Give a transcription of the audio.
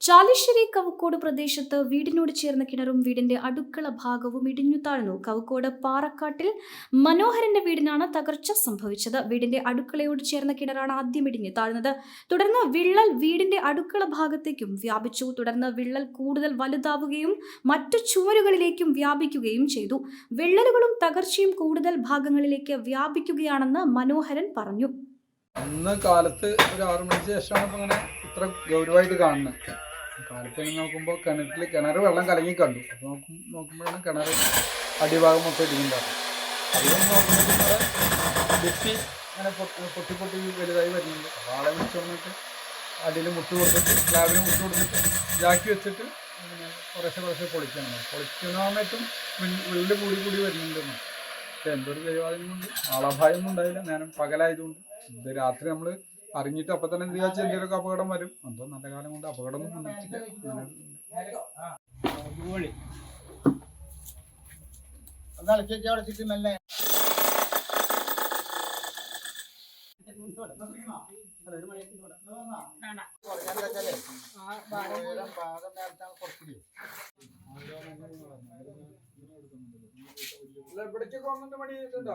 ചാലിശ്ശേരി കവക്കോട് പ്രദേശത്ത് വീടിനോട് ചേർന്ന കിണറും വീടിന്റെ അടുക്കള ഭാഗവും ഇടിഞ്ഞു താഴ്ന്നു. കവക്കോട് പാറക്കാട്ടിൽ മനോഹരന്റെ വീടിനാണ് തകർച്ച സംഭവിച്ചത്. വീടിന്റെ അടുക്കളയോട് ചേർന്ന കിണറാണ് ആദ്യം ഇടിഞ്ഞു താഴ്ന്നത്. തുടർന്ന് വിള്ളൽ വീടിന്റെ അടുക്കള ഭാഗത്തേക്കും വ്യാപിച്ചു. തുടർന്ന് വിള്ളൽ കൂടുതൽ വലുതാവുകയും മറ്റു ചുവരുകളിലേക്കും വ്യാപിക്കുകയും ചെയ്തു. വിള്ളലുകളും തകർച്ചയും കൂടുതൽ ഭാഗങ്ങളിലേക്ക് വ്യാപിക്കുകയാണെന്ന് മനോഹരൻ പറഞ്ഞു. അന്ന് കാലത്ത് ഒരു ആറു മണിക്ക് ശേഷമാണ് ഇപ്പൊ ഇങ്ങനെ ഇത്ര ഗൗരവമായിട്ട് കാണുന്നത്. കാലത്ത് നോക്കുമ്പോൾ കിണറ്റിൽ കിണർ വെള്ളം കലങ്ങി കണ്ടു. അപ്പോൾ നോക്കും നോക്കുമ്പോഴാണ് കിണർ അടിഭാഗം മൊത്തം ഇടിക്കുന്നുണ്ടാവും അതിലും നോക്കുമ്പോൾ ഇങ്ങനെ പൊട്ടി പൊട്ടി പൊട്ടി വലുതായി വരുന്നുണ്ട്. അപ്പോൾ ആളെ വിളിച്ചു വന്നിട്ട് അടിയിൽ മുട്ട് കൊടുത്തിട്ട് സ്ലാബിന് മുട്ട് കൊടുത്തിട്ട് ജാക്കി വെച്ചിട്ട് ഇങ്ങനെ കുറേശ്ശെ കുറേശ്ശെ പൊളിക്കണം. പൊളിക്കുന്ന സമയത്തും വിള്ളി കൂടി കൂടി വരുന്നുണ്ട്. എന്തൊരു ദൈവാധീനം കൊണ്ട് ആളഭായൊന്നും ഉണ്ടായില്ല. നേരം പകലായതുകൊണ്ട്. ഇത് രാത്രി നമ്മൾ അറിഞ്ഞിട്ട് അപ്പൊ തന്നെ എന്ത് വിചാരിച്ചാൽ എന്തെങ്കിലുമൊക്കെ അപകടം വരും. എന്തോ നല്ല കാലം കൊണ്ട് അപകടമൊന്നും വന്നിട്ടില്ല ഇവിടേക്ക് ഗവൺമെന്റ് പണി അടച്ചിട്ട്